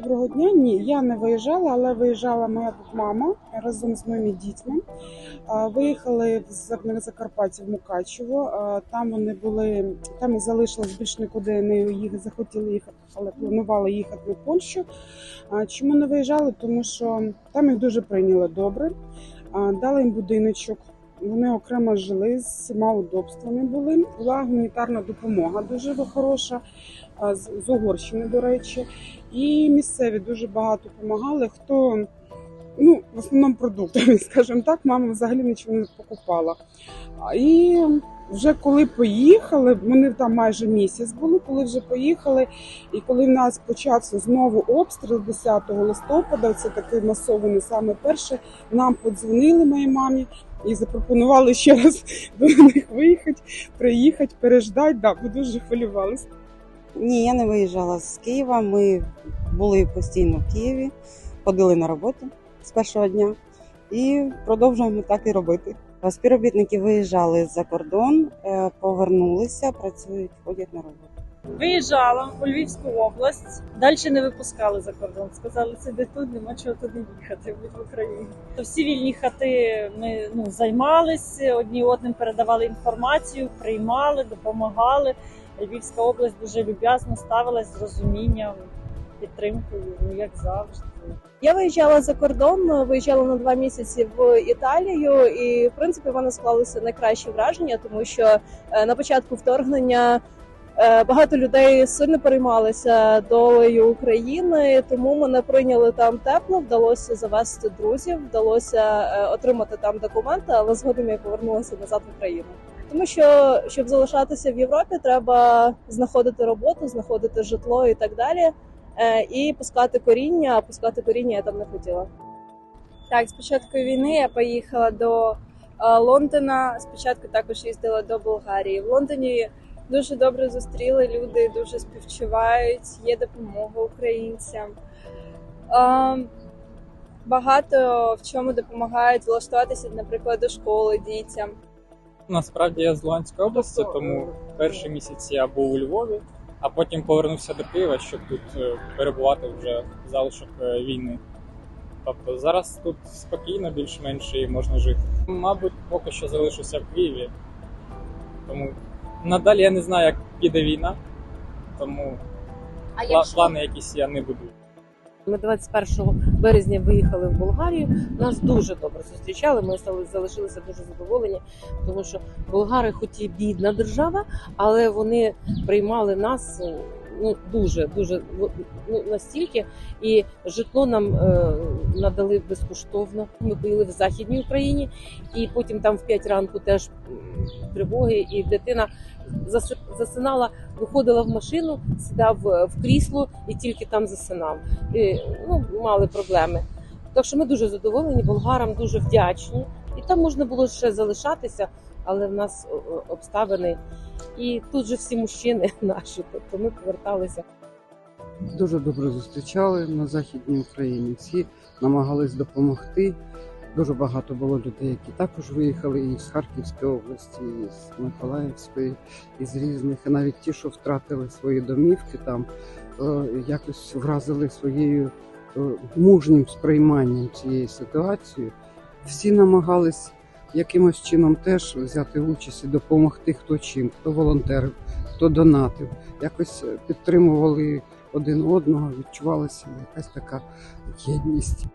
дня ні, я не виїжджала, але виїжджала моя мама разом з моїми дітьми. Виїхали в Зак- Закарпаття в Мукачево. Там вони були, там і залишилось більш нікуди не їх захотіли їхати, але планували їхати на Польщу. Чому не виїжджали? Тому що там їх дуже прийняли добре. Дали їм будиночок. Вони окремо жили з всіма удобствами були. Була гуманітарна допомога дуже хороша з Угорщини, до речі. І місцеві дуже багато допомагали. Хто ну, в основному продуктами, скажімо так, мама взагалі нічого не покупала. І вже коли поїхали, вони там майже місяць були, коли вже поїхали, і коли в нас почався знову обстріл 10 листопада, це такий масований саме перший, нам подзвонили моїй мамі і запропонували ще раз до них виїхати, приїхати, переждати. Да, бо дуже хвилювалися. Ні, я не виїжджала з Києва. Ми були постійно в Києві, ходили на роботу з першого дня і продовжуємо так і робити. Співробітники виїжджали за кордон, е, повернулися, працюють, ходять на роботу. Виїжджала у Львівську область, далі не випускали за кордон. Сказали, сиди тут, нема чого туди їхати, в Україні. Всі вільні хати ми ну, займалися, одні одним передавали інформацію, приймали, допомагали. Львівська область дуже люб'язно ставилась з розумінням, підтримкою, ну як завжди. Я виїжджала за кордон, виїжджала на два місяці в Італію, і в принципі в мене склалося найкраще враження, тому що е, на початку вторгнення багато людей сильно переймалися долею України, тому мене прийняли там тепло. Вдалося завести друзів, вдалося е, отримати там документи, але згодом я повернулася назад в Україну. Тому що щоб залишатися в Європі, треба знаходити роботу, знаходити житло і так далі. Е, і пускати коріння, а пускати коріння я там не хотіла. Так, з початку війни я поїхала до е, Лондона. Спочатку також їздила до Болгарії. В Лондоні дуже добре зустріли люди, дуже співчувають, є допомога українцям. Е, Багато в чому допомагають влаштуватися, наприклад, до школи дітям. Насправді я з Луганської області, тому перший місяць я був у Львові, а потім повернувся до Києва, щоб тут е, перебувати вже в залишок е, війни. Тобто зараз тут спокійно, більш-менш і можна жити. Мабуть, поки що залишуся в Києві. Тому надалі я не знаю, як піде війна, тому пла- плани якісь я не буду. Ми 21 березня виїхали в Болгарію. Нас дуже добре зустрічали. Ми стали залишилися дуже задоволені, тому що болгари, хоч і бідна держава, але вони приймали нас е, ну дуже дуже ну, настільки. І житло нам е, надали безкоштовно. Ми поїли в західній Україні, і потім там в 5 ранку теж тривоги, і дитина засинала, виходила в машину, сідав е, в крісло і тільки там засинав. І, ну, мали проблеми. Так що ми дуже задоволені, болгарам дуже вдячні. І там можна було ще залишатися, але в нас обставини. І тут же всі мужчини наші, тобто ми поверталися. дуже добре зустрічали на західній Україні. Всі намагались допомогти. Дуже багато було людей, які також виїхали і з Харківської області, і з Миколаївської, і з різних, і навіть ті, що втратили свої домівки, там е, якось вразили своєю мужнім сприйманням цієї ситуації. Всі намагались якимось чином теж взяти участь і допомогти хто чим, хто волонтерив, хто донатив, якось підтримували один одного, відчувалася якась така єдність.